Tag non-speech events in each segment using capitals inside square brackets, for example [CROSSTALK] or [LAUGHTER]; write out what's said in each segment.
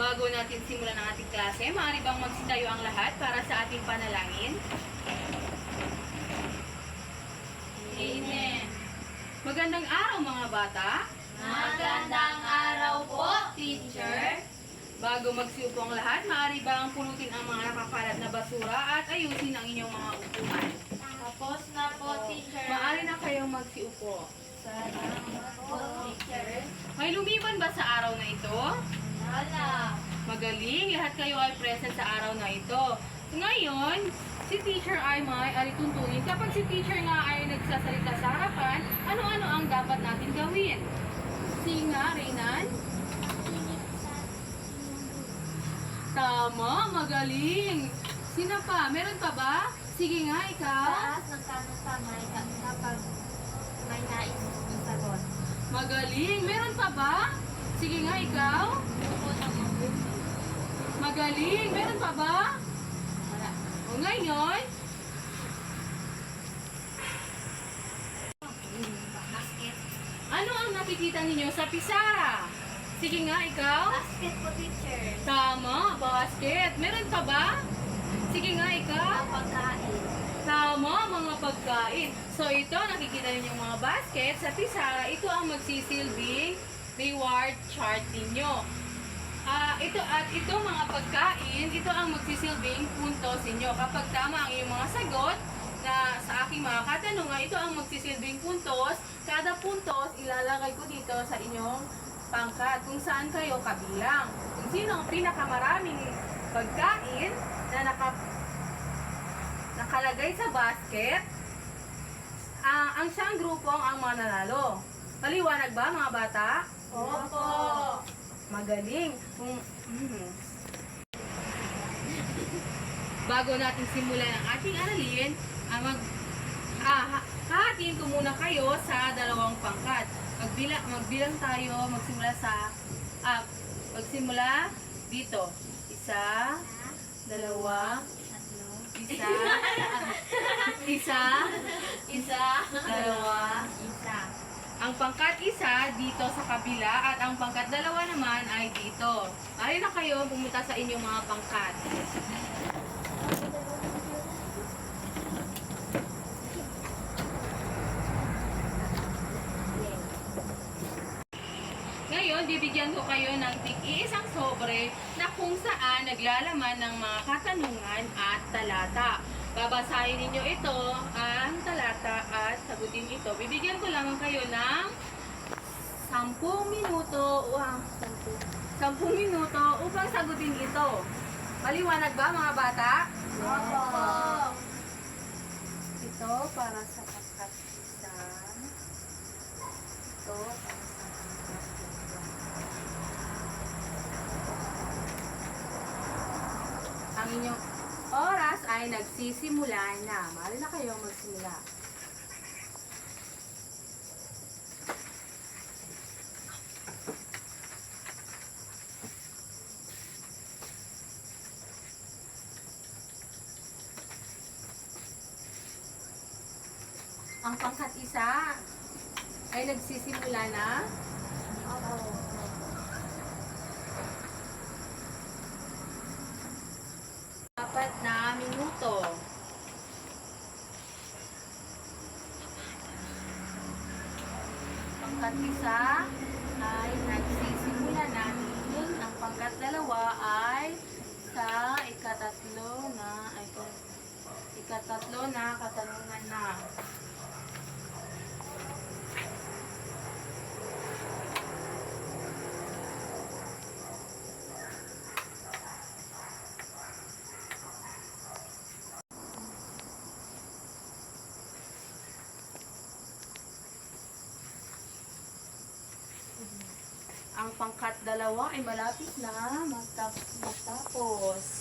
Bago natin simulan ang ating klase, maaari bang magsitayo ang lahat para sa ating panalangin? Amen. Magandang araw mga bata. Magandang araw po, teacher. Bago magsiupo ang lahat, maaari bang pulutin ang mga nakakalat na basura at ayusin ang inyong mga upuan. Tapos na po, teacher. Maaari na kayong magsiupo. Salamat po, teacher. May lumiban ba sa araw na ito? Magaling, lahat kayo ay present sa araw na ito. Ngayon, si teacher ay may alituntunin. Kapag si teacher nga ay nagsasalita sa harapan, ano-ano ang dapat natin gawin? Singa, Reynan? Tama, magaling. Sino pa? Meron pa ba? Sige nga, ikaw. Taas ng kanong kamay kapag may nais isagot. Magaling. Meron pa ba? Sige nga, ikaw. Magaling. Meron pa ba? Wala. O ngayon, ano ang nakikita ninyo sa pisara? Sige nga, ikaw. Basket po, teacher. Tama, basket. Meron pa ba? Sige nga, ikaw. Pagkain. Tama, mga pagkain. So ito, nakikita ninyo mga basket sa pisara. Ito ang magsisilbing reward chart ninyo. Ah, ito at ito mga pagkain, ito ang magsisilbing puntos ninyo. Kapag tama ang iyong mga sagot na sa aking mga katanungan, ito ang magsisilbing puntos. Kada puntos ilalagay ko dito sa inyong pangkat kung saan kayo kabilang. Kung sino ang pinakamaraming pagkain na naka nakalagay sa basket, ah, ang siyang grupo ang mananalo. Maliwanag ba mga bata? Opo. Magaling. Kung, mm. Bago natin simulan ang ating aralin, ah, mag, ah, ha- hahatiin ko muna kayo sa dalawang pangkat. Magbilang, magbilang tayo, magsimula sa, ah, magsimula dito. Isa, dalawa, isa, [LAUGHS] isa, Isa. dalawa, Isa. Ang pangkat isa dito sa kabila at ang pangkat dalawa naman ay dito. Mari na kayo pumunta sa inyong mga pangkat. Ngayon, bibigyan ko kayo ng tig-iisang sobre na kung saan naglalaman ng mga katanungan at talata. Babasahin ninyo ito, ang talata at sagutin ito. Bibigyan ko lang kayo ng 10 minuto, wow, 10, 10 minuto upang sagutin ito. Maliwanag ba mga bata? Opo. Ito para sa pangkat isa. Ito para sa pangkat dalawa. Ang inyong oras ay nagsisimula na. Mali na kayong magsimula. Ang pangkat isa ay nagsisimula na. Apat na minuto. Pangkat isa ay nagsisimula na. Yun, ang pangkat dalawa ay sa ikatatlo na, ay ikatatlo na katanungan na. Ang pangkat dalawa ay malapit na magtap- magtapos.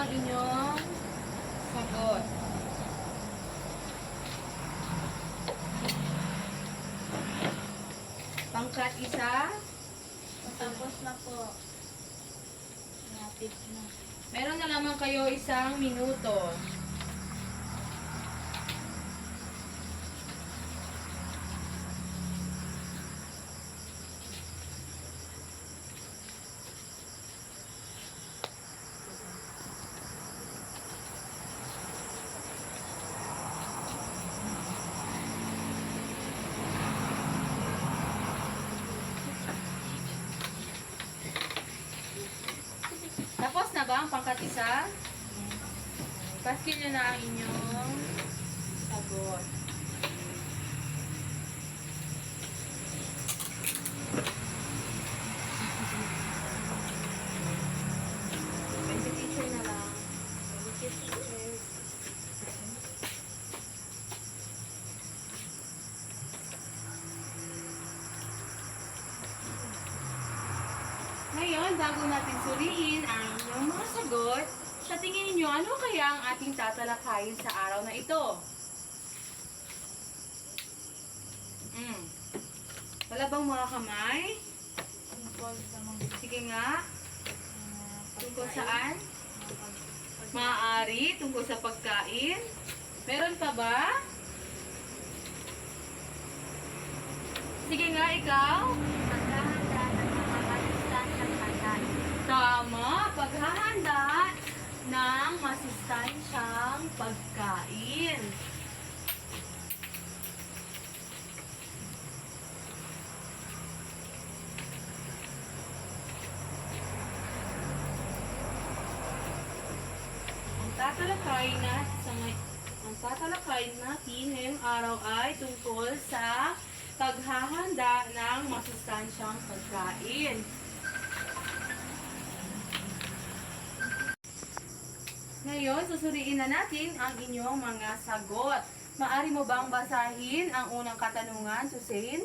Ang inyong sagot. Pangkat isa, Tapos na po. Napit na. meron na lamang kayo isang minuto. Tapos na ba ang pangkat isa? Paskin nyo na ang inyong sagot. Thank you, teacher na lang. Thank you, teacher. Ngayon, bago natin suriin ang inyong mga sagot, sa tingin ninyo, ano kaya ang ating tatalakayin sa araw na ito? Mm. Wala bang mga kamay? Tungkol sa mga Sige nga. uh, Tungkol pagkain, saan? Maaari, tungkol sa pagkain. Meron pa ba? Sige nga, ikaw. Paghahanda ng mga masustansyang pagkain. Tama, paghahanda ng masustansyang pagkain. Ang tatalakayin na sa ang tatalakayin natin ngayong araw ay tungkol sa paghahanda ng masustansyang pagkain. Ngayon, susuriin na natin ang inyong mga sagot. Maari mo bang basahin ang unang katanungan, Susain?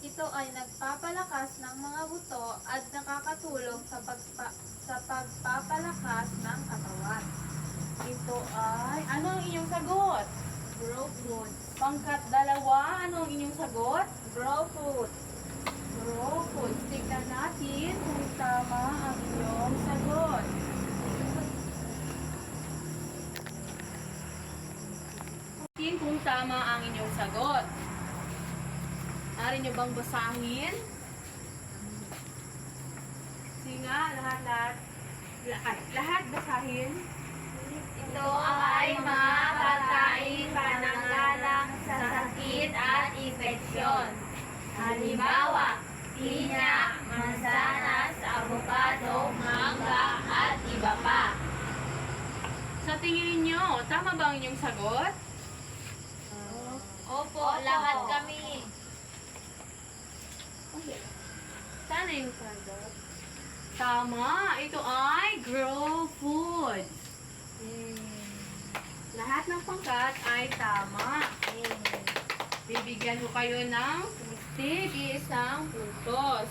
Ito ay nagpapalakas ng mga buto at nakakatulong sa, pagpa, sa pagpapalakas ng katawan. Ito ay, ano ang inyong sagot? Grow food. Pangkat dalawa, ano ang inyong sagot? Grow food. Raw foods. Tignan natin kung tama ang inyong sagot. Tama ang inyong sagot. Ari nyo bang basahin? Sige nga, lahat-lahat. Lahat, lahat basahin. Ito ay mga pagkain pananggalang sa sakit at infeksyon. Halimbawa, pinya, mansanas, avocado, mangga, at iba pa. Sa tingin ninyo, tama ba ang inyong sagot? Opo, lahat kami. Sana yung sagot? Tama! Ito ay grow food. Lahat ng pangkat ay tama. Bibigyan ko kayo ng putik, isang puntos.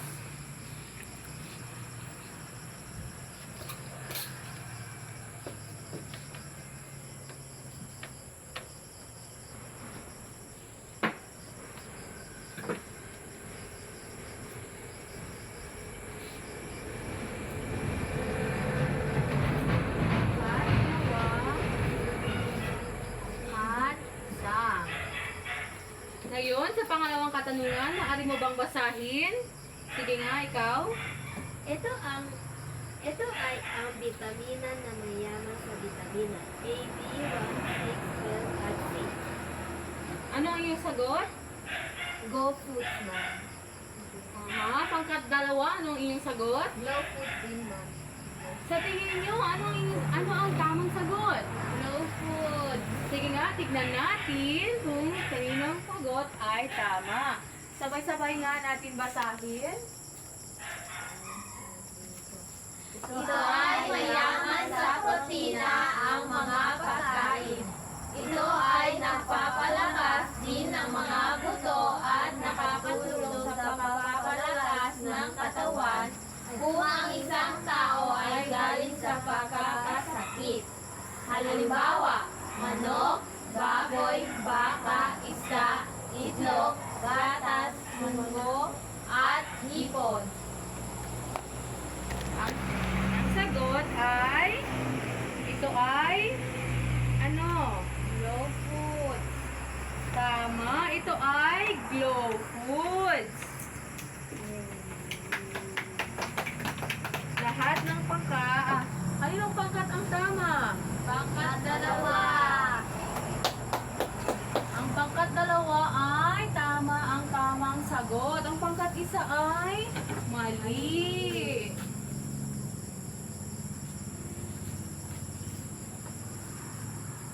At isa. Ngayon, sa pangalawang katanungan, maaari mo bang basahin? Sige nga, ikaw. Ito ang ito ay ang bitamina na mayaman sa bitamina A, B, 1, 6, 12, at 6. Ano ang iyong sagot? Go fruits man. Aha, pangkat dalawa, ano ang iyong sagot? Low food din man. Sa tingin niyo, ano ang, ano ang tamang sagot? Low food. Sige nga, tignan natin kung kaninong sagot ay tama. Sabay-sabay nga natin basahin. Ito ay mayaman sa protina ang mga pagkain. Ito ay nagpapalakas din ng mga buto at nakakatulong sa pagpapalakas ng katawan kung ang isang tao ay galing sa pagkain Halimbawa, manok, baboy, baka, isda, itlog, gatas, munggo, at hipon. Ang, sagot ay, ito ay, ano? Low food. Tama, ito ay glow foods. Lahat ng pangka, ah, kaninong pangkat ang tama? Pangkat dalawa. Sagot. Ang pangkat isa ay mali.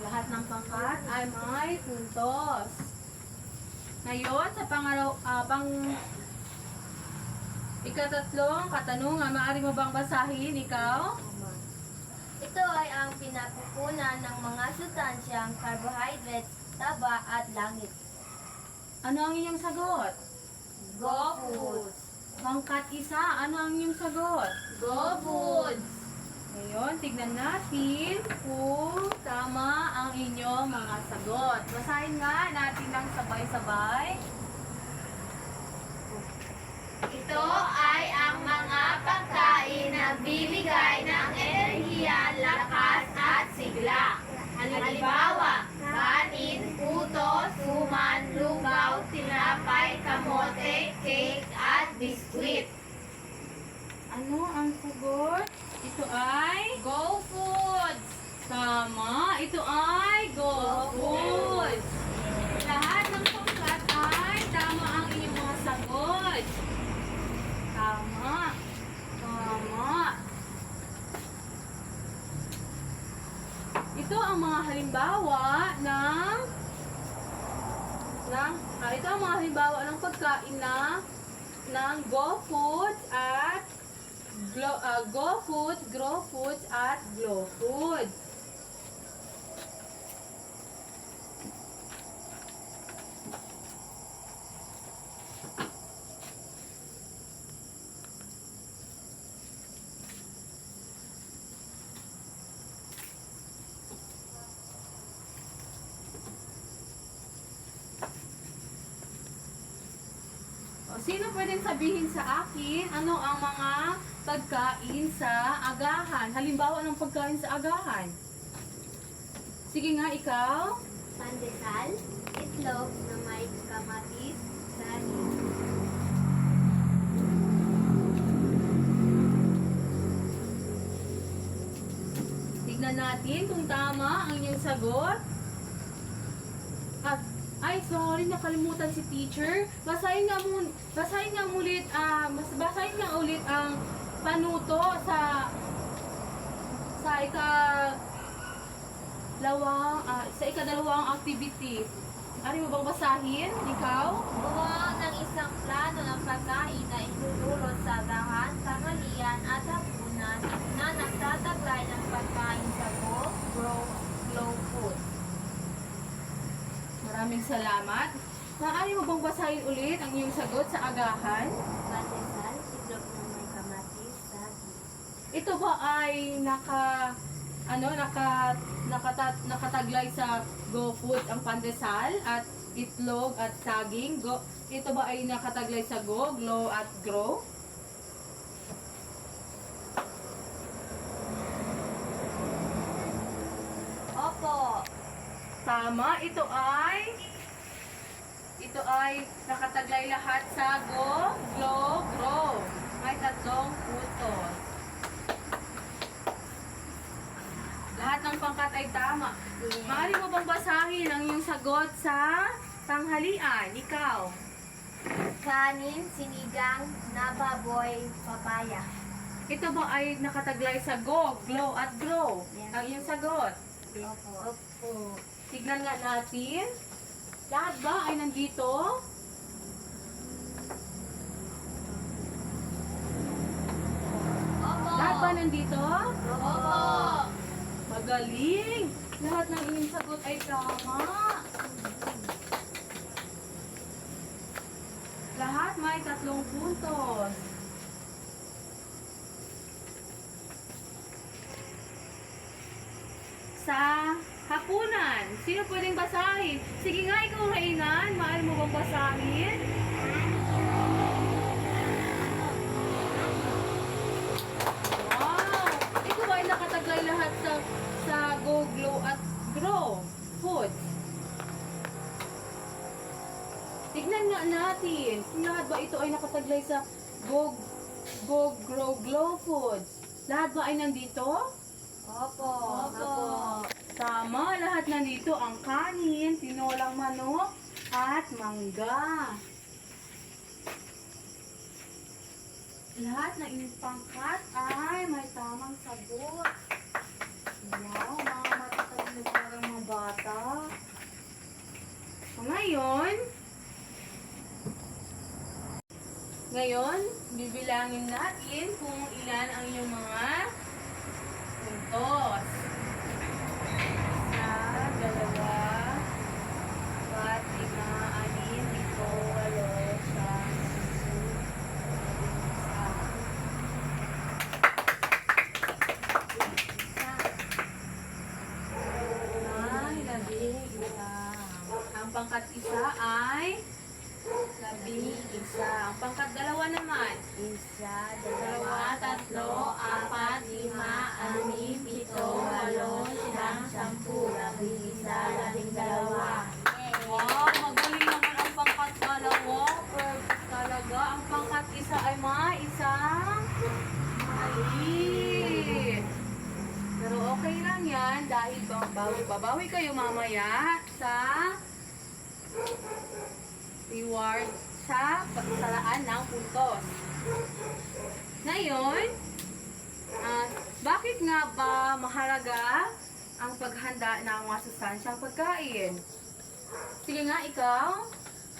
Lahat ng pangkat ay may puntos. Ngayon, sa pangaraw, ah, pang ikatatlong katanungan, maaari mo bang basahin ikaw? Ito ay ang pinapupunan ng mga sustansyang carbohydrates, taba at langit. Ano ang inyong sagot? Go foods. Pangkat isa, ano ang inyong sagot? Go foods. Ngayon, tignan natin kung tama ang inyong mga sagot. Basahin nga natin ng sabay-sabay. Ito ay ang mga pagkain na bibigay ng enerhiya, lakas at sigla. Halimbawa, kanin, puto, suman, Sagot? Ito ay Go foods! tama. Ito ay go foods. Lahat ng pangkat ay tama ang inyong mga sagot. Tama. Tama. Ito ang mga halimbawa ng ng ah, ito ang mga halimbawa ng pagkain na ng Go Foods at Glow, ah, Go Foods, Grow Foods at Glow Foods. Sino pwedeng sabihin sa akin ano ang mga pagkain sa agahan? Halimbawa ng pagkain sa agahan. Sige nga, ikaw. Pandesal, itlog na may kamatis, saging. Tignan natin kung tama ang inyong sagot. At, ay, sorry, nakalimutan si teacher. Basahin nga mo, basahin nga ulit, ah, mas basahin nga ulit ang panuto sa sa ika lawang, ah, sa ikadalawang activity. Ari mo bang basahin? Ikaw? Gumawa ng isang plano ng pagkain na itutulot sa agahan, tanghalian at hapunan na nagtataglay ng pagkain sa Go, Grow, Glow Food. Maraming salamat. Maaari mo bang basahin ulit ang iyong sagot sa agahan? Pandesal, itlog na may kamatis, saging. Ito ba ay naka ano naka nakata, nakataglay sa Go Food ang pandesal at itlog at saging? Go, ito ba ay nakataglay sa Go, Glow at Grow? Opo. Tama, ito ay ito ay nakataglay lahat sa Go, Glow, Grow. May tatlong putos. Lahat ng pangkat ay tama. Maaari mo bang basahin ang iyong sagot sa tanghalian? Ikaw. Kanin, sinigang, na baboy, papaya. Ito ba ay nakataglay sa Go, Glow at Grow? Yes. Ang iyong sagot. Opo. Opo. Tignan nga natin. Lahat ba ay nandito? Opo. Lahat ba nandito? Opo. Magaling! Lahat ng inyong sagot ay tama. Lahat may tatlong puntos. Sa Sino pwedeng basahin? Sige nga, ikaw, Rainan. Maaari mo bang basahin? Wow! Ito ba ay nakataglay lahat sa sa Go, Glow at Grow Foods? Tignan nga natin kung lahat ba ito ay nakataglay sa Go, Go, Grow, Glow Foods. Lahat ba ay nandito? Opo. Opo. Tama, lahat nandito ang kanin, tinolang manok, at mangga. Lahat ng inyong pangkat ay may tamang sagot. Wow, mga matatalino parang mga bata. So, ngayon, ngayon, bibilangin natin kung ilan ang inyong mga puntos. Isa, dalawa, apat, lima, anim, ito, walo, siyam, sampu, isa. Ay, labing isa. Ang pangkat isa ay labing isa. Ang pangkat dalawa naman. Isa, dalawa, tatlo, apat, lima, anim, pito, walo, siyam, sampu, labing isa, labing dalawa. Wow, magaling naman ang pangkat dalawa. Perfect talaga. Ang pangkat isa ay may isang mali. Pero okay lang yan dahil babawi, babawi kayo mamaya sa reward sa pagsalaan ng puntos. Ngayon, ah, bakit nga ba mahalaga ang paghanda ng mga sustansyang pagkain? Sige nga, ikaw.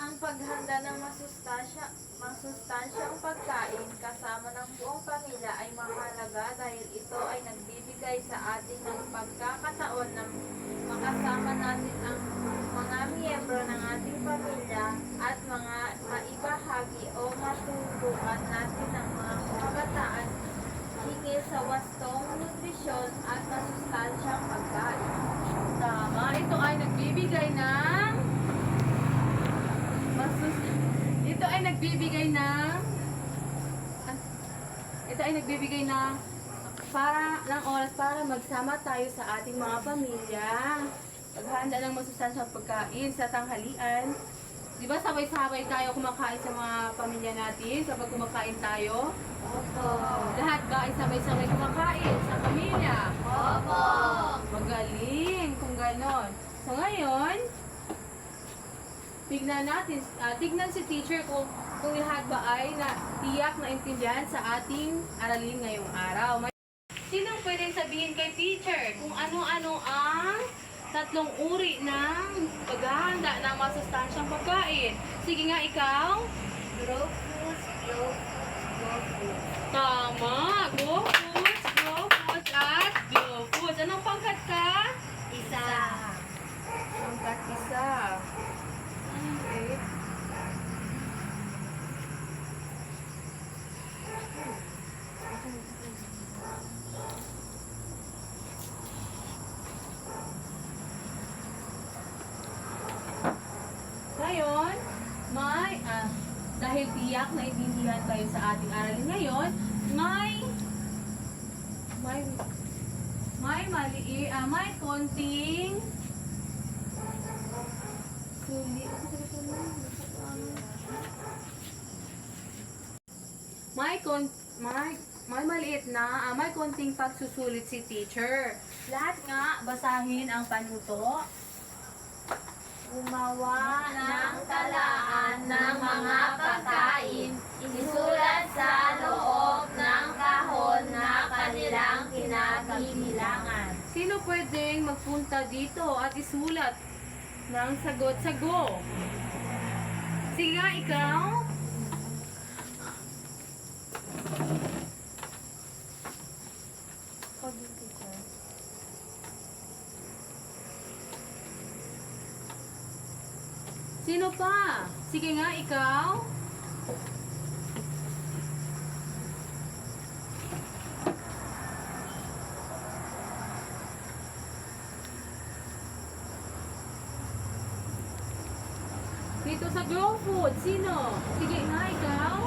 Ang paghanda ng masustansya, masustansyang pagkain kasama ng buong pamilya ay mahalaga dahil ito ay nagbibigay sa atin ng pagkakataon na makasama natin ang mga miyembro ng ating pamilya at mga maibahagi o matutukan natin ng mga kabataan. Hinggil sa wastong nutrisyon at masustansyang pagkain. Tama, ito ay nagbibigay ng masus ito ay nagbibigay ng ah, ito ay nagbibigay ng para ng oras para magsama tayo sa ating mga pamilya. Paghahanda ng masustansyang pagkain sa tanghalian. Di ba sabay-sabay tayo kumakain sa mga pamilya natin kapag kumakain tayo? Opo. Lahat ba ay sabay-sabay kumakain sa pamilya? Opo. Magaling kung ganon. So ngayon, tignan natin, ah, tignan si teacher kung kung lahat ba ay na tiyak na intindihan sa ating aralin ngayong araw. May- Sinong pwedeng sabihin kay teacher kung ano-ano ang tatlong uri ng paghahanda ng masustansyang pagkain? Sige nga, ikaw. Grow foods, grow foods, grow foods. Tama! Go foods, go foods, at go foods. Anong pangkat ka? Isa. Pangkat isa. Ngayon, may, ah, dahil tiyak na intindihan kayo sa ating aralin ngayon, may, may mali, ah, may konting, suli, may kon, may, may maliit na, ah, may konting pagsusulit si teacher. Lahat nga, basahin ang panuto. Gumawa ng talaan ng mga pagkain, isulat sa loob ng kahon na kanilang kinabibilangan. Sino pwedeng magpunta dito at isulat ng sagot sa go? Sige ikaw. Sino pa? Sige nga, ikaw. Dito sa Grow Food, sino? Sige nga, ikaw.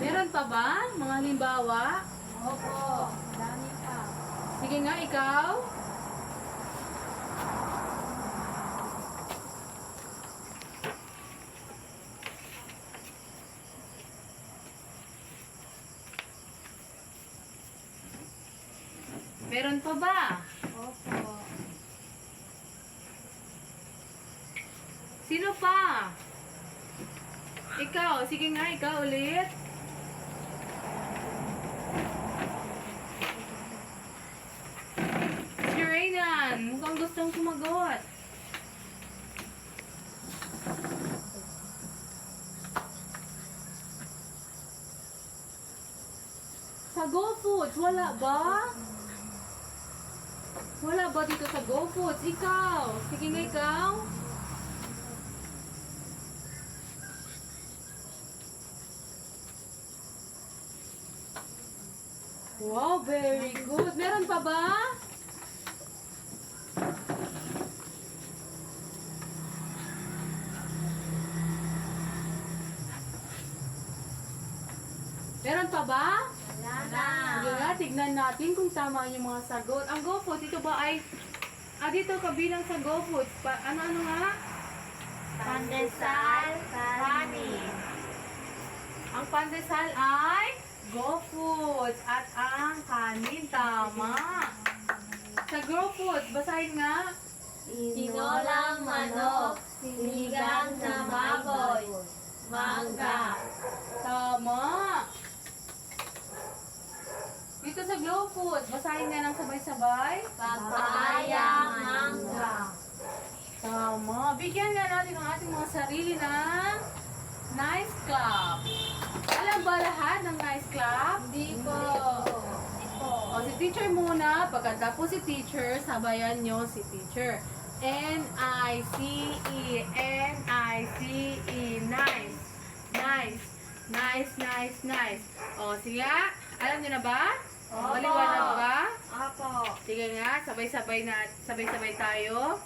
Meron pa ba? Mga halimbawa? Opo, dami pa. Sige nga, ikaw. Meron pa ba? Opo. Sino pa? Ikaw, sige nga, ikaw ulit. Si Raynan, gustong sumagot. Sa Go Foods, wala ba? Wala ba dito sa Go Foods? Ikaw, sige nga ikaw. Wow, very good. Meron pa ba? Natin kung tama yung mga sagot. Ang GoFoods, ito ba ay... Ah, dito kabilang sa GoFoods. Pa, ano-ano nga? Pandesal, kani. Ang pandesal ay GoFoods. At ang kanin, tama. Sa GoFoods, basahin nga. Tinolang manok, sinigang na baboy, mangga. Tama. Dito sa Glow Food, basahin nga ng sabay-sabay. Papaya, mangga. Tama. Bigyan nga natin ang ating mga sarili ng Nice Club. Alam ba lahat ng Nice Club? Hindi po. O, si teacher muna. Pagkatapos si teacher, sabayan nyo si teacher. N-I-C-E. N-I-C-E. Nice. Nice. Nice, nice, nice. O, sige. Alam nyo na ba? Opo. Maliwanag ba? Apo. Sige nga, sabay-sabay na, sabay-sabay tayo.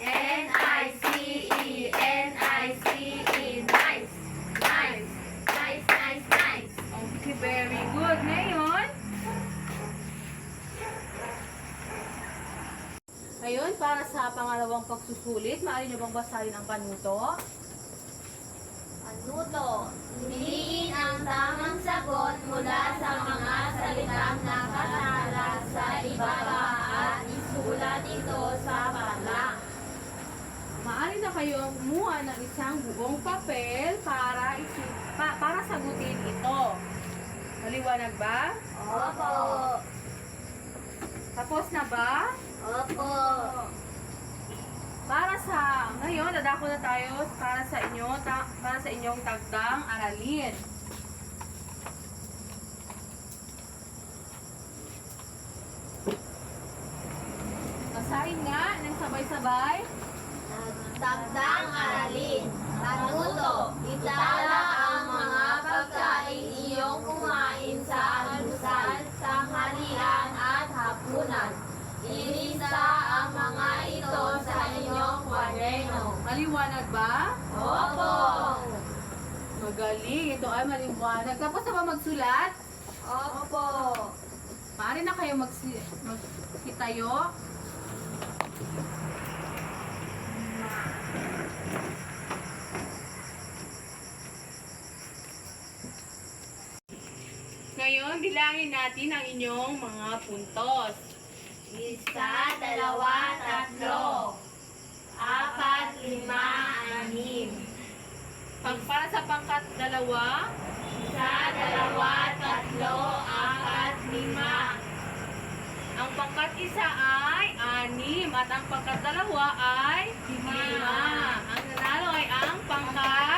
N-I-C-E, N-I-C-E, nice. Nice. Nice, nice, nice. Okay, very good. Ngayon, ngayon, para sa pangalawang pagsusulit, maaari nyo bang basahin ang panuto? Panuto. Piliin ang tamang sagot mula sa mga salitang nakatala sa ibaba at isulat ito sa pala. Maaari na kayong kumuha ng isang buong papel para isi, pa, para sagutin ito. Maliwanag ba? Opo. Tapos na ba? Opo. Sa ngayon, dadako na tayo para sa inyo, ta, para sa inyong tagdang aralin. Basahin nga ng sabay-sabay. Tagdang aralin. Panuto. Itala ba? Opo. Magaling. Ito ay maliwanag. Tapos na ba magsulat? Opo. Maaari na kayo magsi magkitayo. Ngayon, bilangin natin ang inyong mga puntos. Isa, dalawa, tatlo. Apat, lima, anim. Pag para sa pangkat dalawa, Isa, dalawa, tatlo, apat, lima. ang pangkat isa ay anim at ang pangkat dalawa ay lima. Ang nanalo ay ang pangkat